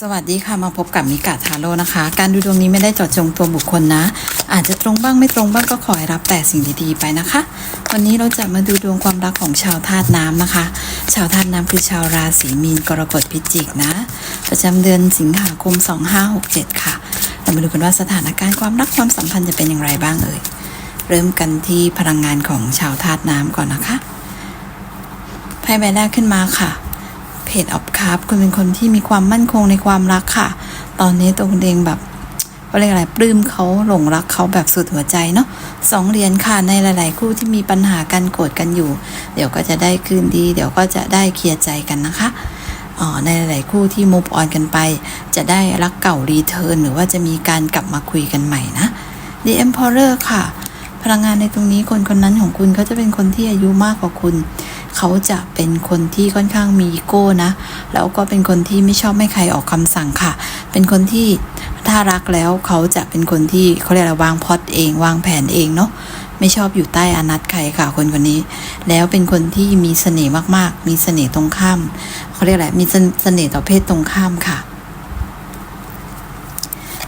สวัสดีค่ะมาพบกับมิกาทาโร่นะคะ การดูดวงนี้ไม่ได้เจาะจงตัวบุคคลนะ อาจจะตรงบ้างไม่ตรงบ้างก็ขอให้รับแต่สิ่งดีๆไปนะคะ วันนี้เราจะมาดูดวงความรักของชาวธาตุน้ำนะคะ ชาวธาตุน้ำคือชาวราศีมีนกรกฎพิจิกนะ ประจำเดือนสิงหาคม 2567 ค่ะ เรามาดูกันว่าสถานการณ์ความรักความสัมพันธ์จะเป็นอย่างไรบ้างเอ่ยเริ่มกันที่พลังงานของชาวธาตุน้ำก่อนนะคะไพ่ใบแรกขึ้นมาค่ะ เพจออฟคาร์คุณเป็นคนที่มีความมั่นคงในความรักค่ะ ตอนนี้ตัวคุณเองแบบก็เรียกอะไรปลื้มเขาหลงรักเขาแบบสุดหัวใจเนาะสองเหรียญค่ะในหลาย ๆ คู่ที่มีปัญหากันโกรธกันอยู่ เดี๋ยวก็จะได้คืนดี เดี๋ยวก็จะได้เคลียร์ใจกันนะคะอ๋อในหลายๆคู่ที่มูฟออนกันไป จะได้รักเก่ารีเทิร์นหรือว่าจะมีการกลับมาคุยกันใหม่นะ The Emperor ค่ะ พลังงานในตรงนี้คนคนนั้นของคุณเขาจะเป็นคนที่อายุมากกว่าคุณ เขาจะเป็นคนที่ค่อนข้างมีอีโก้นะ แล้วก็เป็นคนที่ไม่ชอบให้ใครออกคำสั่งค่ะ เป็นคนที่ถ้ารักแล้วเขาจะเป็นคนที่เขาเรียกอะไรวางพ็อตเองวางแผนเองเนาะไม่ชอบอยู่ใต้อานัตใครค่ะคนคนนี้ แล้วเป็นคนที่มีเสน่ห์มากๆ มีเสน่ห์ตรงข้ามเขาเรียกอะไรมีเสน่ห์ต่อเพศตรงข้ามค่ะ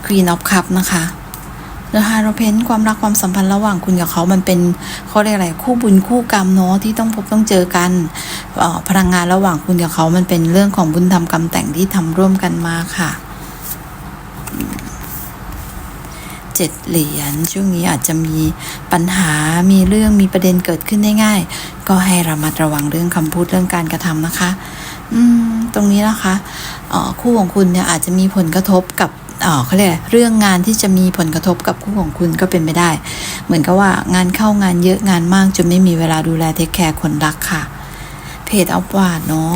Queen of Cup นะคะ เดอะฮาร์เพ้นความรักความสัมพันธ์ระหว่างคุณกับเขามันเป็นเขาเรียกอะไรคู่บุญคู่กรรมเนาะที่ต้องพบต้องเจอกันออพลังงานระหว่างคุณกับเขามันเป็นเรื่องของบุญธรรมกรรมแต่งที่ทำร่วมกันมาค่ะเจ็ดเหรียญช่วงนี้อาจจะมีปัญหามีเรื่องมีประเด็นเกิดขึ้นได้ง่าย ก็ให้ระมัดระวังเรื่องคำพูดเรื่องการกระทำนะคะ อืม ตรงนี้นะคะออคู่ของคุณเนี่ยอาจจะมีผลกระทบกับ เขาเรียกเรื่องงานที่จะมีผลกระทบกับคู่ของคุณก็เป็นไปได้ เหมือนกับว่างานเข้างานเยอะงานมากจนไม่มีเวลาดูแลเทคแคร์คนรักค่ะ เพจอัพวาดเนาะ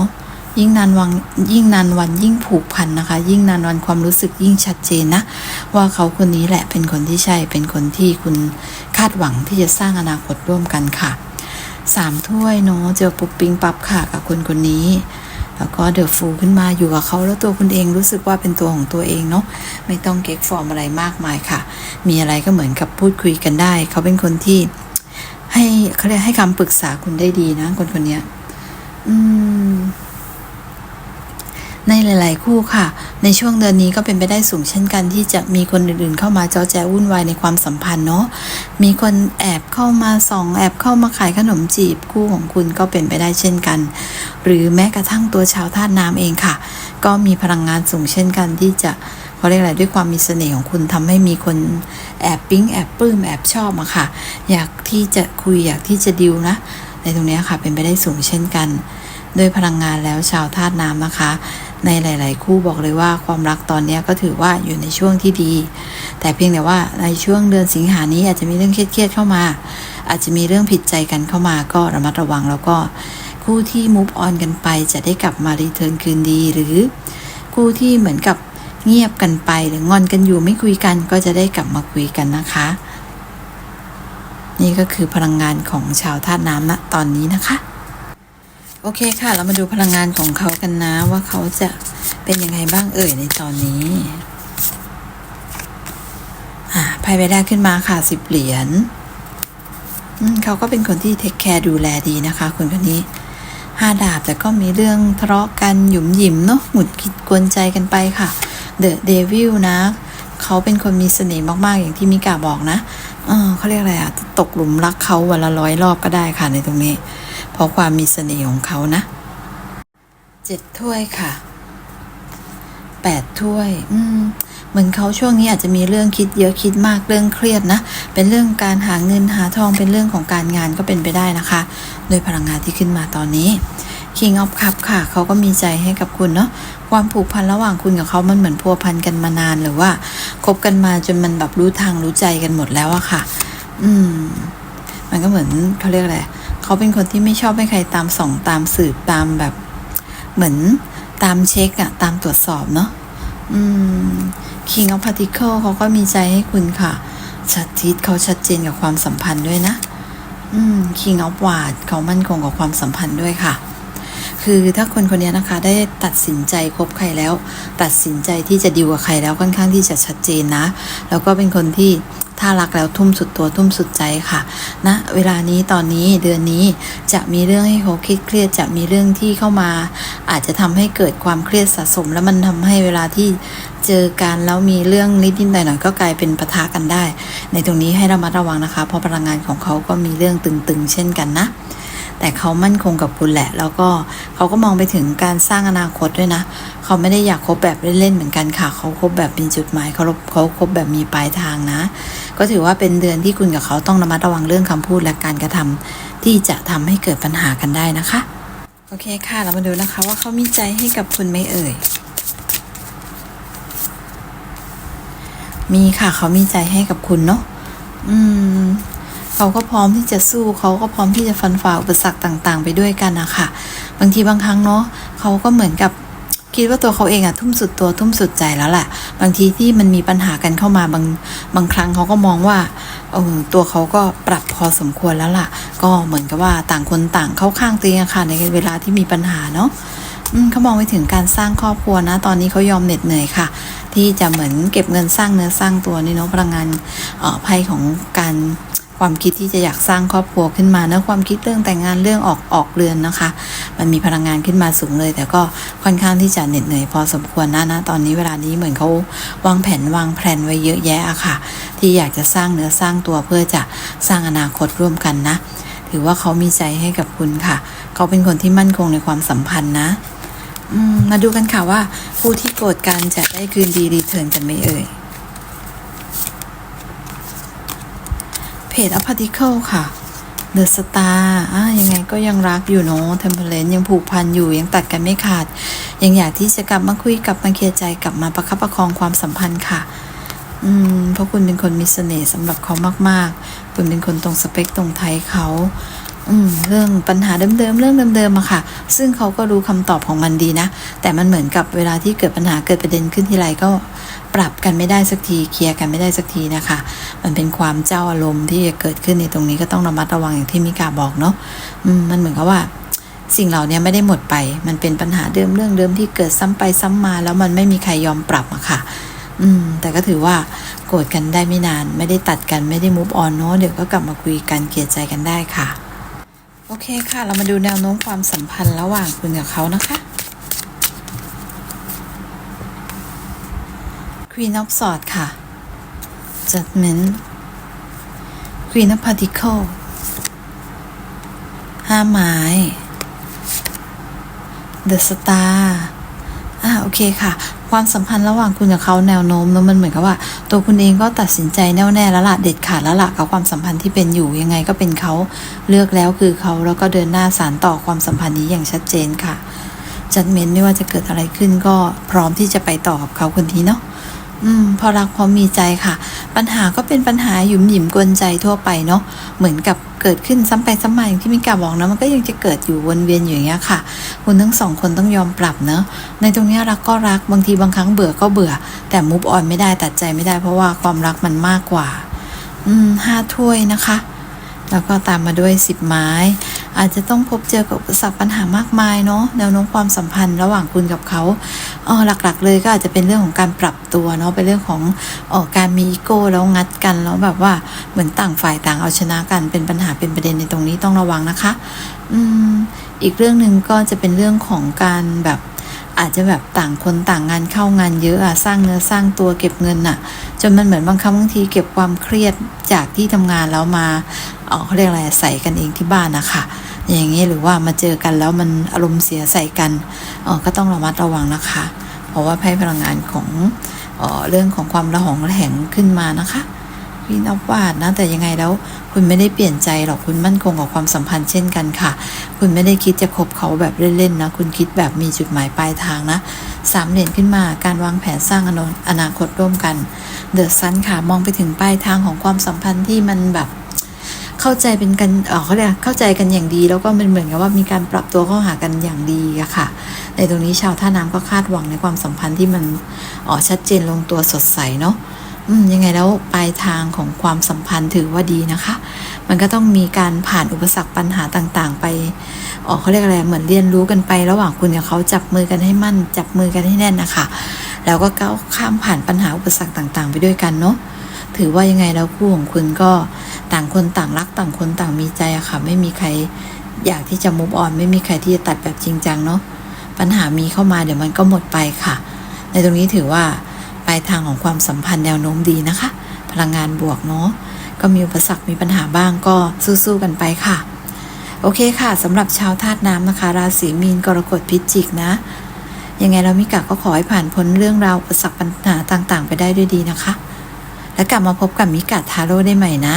ยิ่งนานวันยิ่งนานวันยิ่งผูกพันนะคะ ยิ่งนานวันความรู้สึกยิ่งชัดเจนนะ ว่าเขาคนนี้แหละเป็นคนที่ใช่เป็นคนที่คุณคาดหวังที่จะสร้างอนาคตร่วมกันค่ะสามถ้วยเนาะเจอปุ๊บปิงปับค่ะกับคนคนนี้ แล้วก็เดอะฟูขึ้นมาอยู่กับเขาแล้วตัวคุณเองรู้สึกว่าเป็นตัวของตัวเองเนาะไม่ต้องเก็กฟอร์มอะไรมากมายค่ะ มีอะไรก็เหมือนกับพูดคุยกันได้ เขาเป็นคนที่ ให้เขาเรียกให้คำปรึกษาคุณได้ดีนะคนคนนี้อืมในหลาย ๆ คู่ค่ะ ในช่วงเดือนนี้ก็เป็นไปได้สูงเช่นกันที่จะมีคนอื่น ๆ เข้ามาเจ้าแจวุ่นวายในความสัมพันธ์เนาะ มีคนแอบเข้ามาส่องแอบเข้ามาขายขนมจีบคู่ของคุณก็เป็นไปได้เช่นกัน หรือแม้กระทั่งตัวชาวธาตุน้ำเองค่ะ ก็มีพลังงานสูงเช่นกันที่จะเขาเรียกอะไรด้วยความมีเสน่ห์ของคุณทำให้มีคนแอบปิ๊งแอบปลื้มแอบชอบอะค่ะ อยากที่จะคุยอยากที่จะดิวนะ ในตรงนี้ค่ะเป็นไปได้สูงเช่นกันด้วยพลังงานแล้วชาวธาตุน้ำนะคะ ในหลาย ๆ คู่บอกเลยว่าความรักตอนนี้ก็ถือว่าอยู่ในช่วงที่ดี แต่เพียงแต่ว่าในช่วงเดือนสิงหานี้อาจจะมีเรื่องเครียดๆเข้ามา อาจจะมีเรื่องผิดใจกันเข้ามาก็ระมัดระวังแล้วก็ คู่ที่ move on กันไปจะได้กลับมารีเทิร์นคืนดี หรือคู่ที่เหมือนกับเงียบกันไปหรืองอนกันอยู่ไม่คุยกันก็จะได้กลับมาคุยกันนะคะ นี่ก็คือพลังงานของชาวธาตุน้ำณตอนนี้นะคะ โอเคค่ะ เรามาดูพลังงานของเขากันนะ ว่าเขาจะเป็นยังไงบ้างเอ่ยในตอนนี้อ่าไพ่ใบแรกขึ้นมาค่ะสิบเหรียญเขาก็เป็นคนที่เทคแคร์ดูแลดีนะคะคนคนนี้ ห้าดาบแต่ก็มีเรื่องทะเลาะกันหยุมหยิมเนาะหงุดขิดกวนใจกันไปค่ะเดอะเดวิลนะ เขาเป็นคนมีเสน่ห์มาก ๆ อย่างที่มิกาบอกนะเออเขาเรียกอะไรอะตกหลุมรักเขาวันละร้อยรอบก็ได้ค่ะในตรงนี้ เพราะความมีเสน่ห์ของเขานะเจ็ดถ้วยค่ะแปดถ้วย อืม เหมือนเขาช่วงนี้อาจจะมีเรื่องคิดเยอะคิดมากเรื่องเครียดนะ เป็นเรื่องการหาเงินหาทองเป็นเรื่องของการงานก็เป็นไปได้นะคะ โดยพลังงานที่ขึ้นมาตอนนี้ King of Cup ค่ะ เขาก็มีใจให้กับคุณเนาะความผูกพันระหว่างคุณกับเขามันเหมือนพัวพันกันมานานหรือว่าคบกันมาจนมันแบบรู้ทางรู้ใจกันหมดแล้วอะค่ะ อืม มันก็เหมือนเขาเรียกอะไรเขาเป็นคนที่ไม่ชอบให้ใครตามส่องตามสืบตามแบบ เหมือนตามเช็คอะตามตรวจสอบเนาะอืม King of Particle เขาก็มีใจให้คุณค่ะชัดทิศเขาชัดเจนกับความสัมพันธ์ด้วยนะ อืม King of w a r d เขามั่นคงกับความสัมพันธ์ด้วยค่ะ คือถ้าคนคนนี้นะคะ ได้ตัดสินใจคบใครแล้ว ตัดสินใจที่จะดีลกับใครแล้วค่อนข้างที่จะชัดเจนนะ แล้วก็เป็นคนที่ ถ้ารักแล้วทุ่มสุดตัวทุ่มสุดใจค่ะนะเวลานี้ตอนนี้เดือนนี้จะมีเรื่องให้เขาคิดเครียดจะมีเรื่องที่เข้ามา อาจจะทำให้เกิดความเครียดสะสม แล้วมันทำให้เวลาที่เจอกันแล้วมีเรื่องนิดนิดหน่อยๆก็กลายเป็นปะทะกันได้ ในตรงนี้ให้ระมัดระวังนะคะ เพราะพลังงานของเขาก็มีเรื่องตึงๆ เช่นกันนะ แต่เขามั่นคงกับคุณแหละ แล้วก็เขาก็มองไปถึงการสร้างอนาคตด้วยนะ เขาไม่ได้อยากคบแบบเล่นๆเหมือนกันค่ะ เขาคบแบบมีจุดหมายเขาเขาคบแบบมีปลายทางนะ ก็ถือว่าเป็นเดือนที่คุณกับเขาต้องระมัดระวังเรื่องคำพูดและการกระทำที่จะทำให้เกิดปัญหากันได้นะคะ โอเคค่ะเรามาดูนะคะว่าเขามีใจให้กับคุณไหมเอ่ยมีค่ะเขามีใจให้กับคุณเนาะอืม เขาก็พร้อมที่จะสู้เขาก็พร้อมที่จะฟันฝ่าอุปสรรคต่างๆ ไปด้วยกันนะคะบางทีบางครั้งเนาะเขาก็เหมือนกับคิดว่าตัวเขาเองอะทุ่มสุดตัวทุ่มสุดใจแล้วแหละ บางทีที่มันมีปัญหากันเข้ามาบางบางครั้งเขาก็มองว่าเออตัวเขาก็ปรับพอสมควรแล้วล่ะ ก็เหมือนกับว่าต่างคนต่างเข้าข้างตัวเองอะค่ะในเวลาที่มีปัญหาเนาะเขามองไปถึงการสร้างครอบครัวนะ ตอนนี้เขายอมเหน็ดเหนื่อยค่ะ ที่จะเหมือนเก็บเงินสร้างเนื้อสร้างตัวนี่เนาะพลังงานเอ่อไพ่ของการ ความคิดที่จะอยากสร้างครอบครัวขึ้นมานะความคิดเรื่องแต่งงานเรื่องออกออกเรือนนะคะ มันมีพลังงานขึ้นมาสูงเลย แต่ก็ค่อนข้างที่จะเหน็ดเหนื่อยพอสมควรนะนะตอนนี้เวลานี้เหมือนเขาวางแผนวางแผนไว้เยอะแยะอะค่ะ ที่อยากจะสร้างเนื้อสร้างตัวเพื่อจะสร้างอนาคตร่วมกันนะ ถือว่าเขามีใจให้กับคุณค่ะ เขาเป็นคนที่มั่นคงในความสัมพันธ์นะมมาดูกันค่ะว่าผู้ที่โกรธกันจะได้คืนดีรีเทิร์นกันไหมเอ่ย เพ จอพาร์ติเคิลค่ะเดอะสตาร์อะยังไงก็ยังรักอยู่เนาะเทมเพลนยังผูกพันอยู่ยังตัดกันไม่ขาด ยังอยากที่จะกลับมาคุยกลับมาเคลียร์ใจกลับมาประคับประคองความสัมพันธ์ค่ะ อืมเพราะคุณเป็นคนมีเสน่ห์สำหรับเขามากๆ คุณเป็นคนตรงสเปคตรงไทยเขาอืมเรื่องปัญหาเดิมๆเรื่องเดิมๆอะค่ะ ซึ่งเขาก็รู้คำตอบของมันดีนะ แต่มันเหมือนกับเวลาที่เกิดปัญหาเกิดประเด็นขึ้นทีไรก็ ปรับกันไม่ได้สักทีเคลียร์กันไม่ได้สักทีนะคะ มันเป็นความเจ้าอารมณ์ที่จะเกิดขึ้นในตรงนี้ก็ต้องระมัดระวังอย่างที่มิกาบอกเนาะมันเหมือนกับว่า สิ่งเหล่านี้ไม่ได้หมดไป มันเป็นปัญหาเดิมเรื่องเดิมที่เกิดซ้ำไปซ้ำมา แล้วมันไม่มีใครยอมปรับอะค่ะอืมแต่ก็ถือว่าโกรธกันได้ไม่นาน ไม่ได้ตัดกันไม่ได้มูฟออนเนาะเดี๋ยวก็กลับมาคุยกันเกลียดใจกันได้ค่ะ โอเคค่ะ เรามาดูแนวโน้มความสัมพันธ์ระหว่างคุณกับเขานะคะ Queen of Swords ค่ะ Judgment Queen of Pentacles ห้าไม้ The Star อ่าโอเคค่ะ ความสัมพันธ์ระหว่างคุณกับเขาแนวโน้มเนอะมันเหมือนกับว่า ตัวคุณเองก็ตัดสินใจแน่วแน่แล้วล่ะเด็ดขาดแล้วล่ะกับความสัมพันธ์ที่เป็นอยู่ยังไงก็เป็นเขาเลือกแล้วคือเขาแล้วก็เดินหน้าสารต่อความสัมพันธ์นี้อย่างชัดเจนค่ะจัดเมนไม่ว่าจะเกิดอะไรขึ้นก็พร้อมที่จะไปต่อกับเขาคนนี้เนาะ อืมพอรักพอมีใจค่ะ ปัญหาก็เป็นปัญหาหยุมหยิมกวนใจทั่วไปเนาะเหมือนกับเกิดขึ้นซ้ำไปซ้ำมาอย่างที่มิกาบอกนะมันก็ยังจะเกิดอยู่วนเวียนอยู่อย่างเงี้ยค่ะ คุณทั้งสองคนต้องยอมปรับเนาะในตรงนี้รักก็รักบางทีบางครั้งเบื่อก็เบื่อ แต่มูฟออนไม่ได้ตัดใจไม่ได้เพราะว่าความรักมันมากกว่า อืมห้าถ้วยนะคะ แล้วก็ตามมาด้วยสิบไม้ อาจจะต้องพบเจอกับอุปสรรคปัญหามากมายเนาะแนวโน้มความสัมพันธ์ระหว่างคุณกับเขาเออหลักๆ เลยก็อาจจะเป็นเรื่องของการปรับตัวเนาะเป็นเรื่องของออการมีอีโก้แล้วงัดกันแล้วแบบว่าเหมือนต่างฝ่ายต่างเอาชนะกันเป็นปัญหาเป็นประเด็นในตรงนี้ต้องระวังนะคะ อืมอีกเรื่องหนึ่งก็จะเป็นเรื่องของการแบบอาจจะแบบต่างคนต่างงานเข้างานเยอะอะสร้างเนื้อสร้างตัวเก็บเงินอะจนมันเหมือนบางครั้งบางทีเก็บความเครียดจากที่ทำงานแล้วมาเออเขาเรียกอะไรใส่กันเองที่บ้านนะคะ อย่างนี้หรือว่ามาเจอกันแล้วมันอารมณ์เสียใส่กันออก็ต้องระมัดระวังนะคะ เพราะว่าไพ่พลังงานของเออเรื่องของความระหองระแหงขึ้นมานะคะวินอฟวาดนะแต่ยังไงแล้วคุณไม่ได้เปลี่ยนใจหรอกคุณมั่นคงกับความสัมพันธ์เช่นกันค่ะ คุณไม่ได้คิดจะคบเขาแบบเล่นๆนะคุณคิดแบบมีจุดหมายปลายทางนะสามเหรียญขึ้นมาการวางแผนสร้างอนาคตร่วมกันเดอะซันค่ะมองไปถึงปลายทางของความสัมพันธ์ที่มันแบบ เข้าใจเป็นกันเออเขาเรียกเข้าใจกันอย่างดี แล้วก็มันเหมือนกับว่ามีการปรับตัวเข้าหากันอย่างดีอะค่ะ ในตรงนี้ชาวท่าน้ำก็คาดหวังในความสัมพันธ์ที่มันอ๋อชัดเจนลงตัวสดใสเนาะอืมยังไงแล้วปลายทางของความสัมพันธ์ถือว่าดีนะคะ มันก็ต้องมีการผ่านอุปสรรคปัญหาต่างๆ ไปอ๋อเขาเรียกอะไรเหมือนเรียนรู้กันไประหว่างคุณกับเขาจับมือกันให้มั่น จับมือกันให้แน่นนะคะ แล้วก็ก้าวข้ามผ่านปัญหาอุปสรรคต่างๆ ไปด้วยกันเนาะถือว่ายังไงแล้วคู่ของคุณก็ ต่างคนต่างรักต่างคนต่างมีใจอะค่ะ ไม่มีใครอยากที่จะมุฟออน ไม่มีใครที่จะตัดแบบจริงจังเนาะปัญหามีเข้ามาเดี๋ยวมันก็หมดไปค่ะ ในตรงนี้ถือว่าปลายทางของความสัมพันธ์แนวโน้มดีนะคะ พลังงานบวกเนาะก็มีอุปสรรคมีปัญหาบ้างก็สู้ๆกันไปค่ะ โอเคค่ะสำหรับชาวธาตุน้ำนะคะ ราศีมีนกรกฎพิจิกนะยังไงเรามิกะก็ขอให้ผ่านพ้นเรื่องราวอุปสรรคปัญหาต่างๆ ไปได้ด้วยดีนะคะ แล้วกลับมาพบกับมิกะทาโร่ได้ใหม่นะ